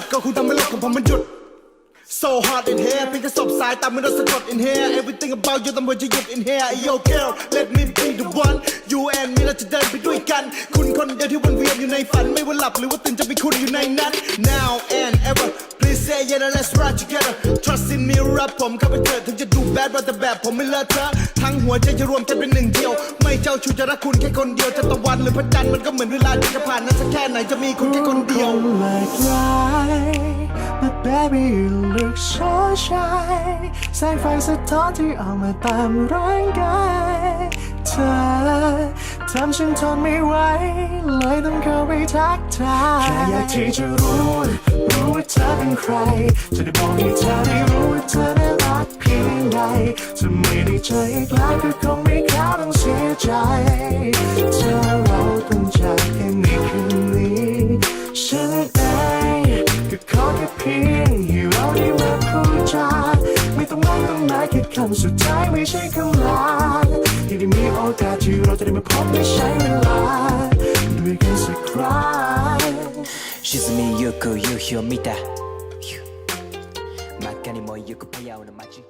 ดก็คงทำให้โลกของผมมันหยุด So hot in here เป็นกระสบสายตามมันโดนสะกด in here Everything about you ตำรวจจะหยุด in here Yo girl let me be the one You and me เราจะเดินไปด้วยกัน คุณคนเดียวที่วนเวียนอยู่ในฝัน ไม่ว่าหลับหรือว่าตื่นจะมีคุณอยู่ในนั้น Now and ever Please say yeah now let's ride together Trust in me รับผมเข้าไปเถิดถึงจะดู bad แต่แบบผมไม่เลอะเทอะทั้งหัวใจจะรวมกันเป็นหนึ่งเดียว ไม่เจ้าชู้จะรักคุณแค่คนเดียวจะตะวันหรือพระจันทร์มันก็เหมือนเวลาที่จะผ่านนั้นสักแค่ไหนจะมีคุณแค่คนเดียว baby you look so shy แสงไฟสะท้อนที่ออกมาตามร่างกายเธอทำฉันทนไม่ไหวเลยต้องเข้าไปทักทายแค่อยากที่จะรู้ รู้ว่าเธอเป็นใคร จะได้บอกให้เธอได้รู้ว่าเธอได้รักเพียงใดจะไม่ได้เจออีกแล้วก็คงไม่เข้าต้องเสียใจ ต้องมาแค่คำสุดท้ายไม่ใช่คำลาที่ได้มีโอกาสที่เราจะได้มาพบและใช้เวลาด้วยกันสักครั้ง 沈みゆく夕日を見た真っ赤に燃えゆくパヤオの街